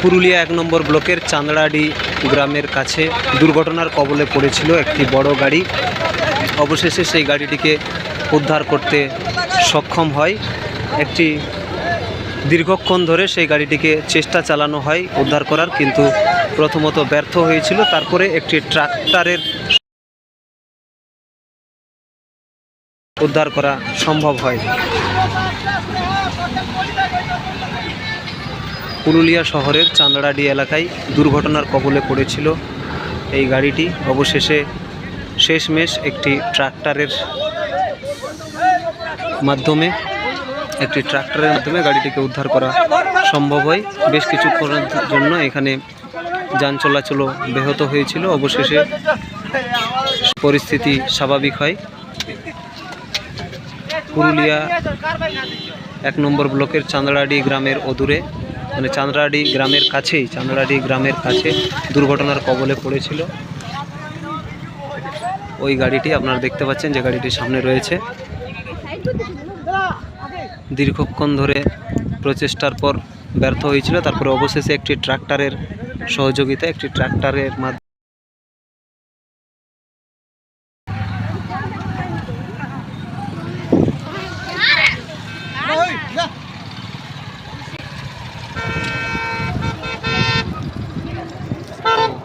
পুরুলিয়া এক নম্বর ব্লকের চান্দড়াডি গ্রামের কাছে দুর্ঘটনার কবলে পড়েছিল একটি বড় গাড়ি। অবশেষে সেই গাড়িটিকে উদ্ধার করতে সক্ষম হয়। একটি দীর্ঘক্ষণ ধরে সেই গাড়িটিকে চেষ্টা চালানো হয় উদ্ধার করার, কিন্তু প্রথমত ব্যর্থ হয়েছিল। তারপরে একটি ট্রাক্টরের উদ্ধার করা সম্ভব হয় পুরুলিয়া শহরের চান্দড়াডি এলাকায় দুর্ঘটনার কবলে পড়েছিল এই গাড়িটি। অবশেষে শেষমেশ একটি ট্রাক্টরের মাধ্যমে, একটি ট্রাক্টরের মাধ্যমে গাড়িটিকে উদ্ধার করা সম্ভব হয়। বেশ কিছুক্ষণের জন্য এখানে যান চলাচলও ব্যাহত হয়েছিল। অবশেষে পরিস্থিতি স্বাভাবিক হয়। পুরুলিয়া এক নম্বর ব্লকের চান্দড়াডি গ্রামের অদূরে মানে চান্দড়াডি গ্রামের কাছেই চান্দ্রাডি গ্রামের কাছে দুর্ঘটনার কবলে পড়েছিল। ওই গাড়িটি আপনারা দেখতে পাচ্ছেন, যে গাড়িটি সামনে রয়েছে। দীর্ঘক্ষণ ধরে প্রচেষ্টার পর ব্যর্থ হয়েছিল। তারপরে অবশেষে একটি ট্রাক্টরের সহযোগিতা একটি ট্রাক্টরের মাধ্যমে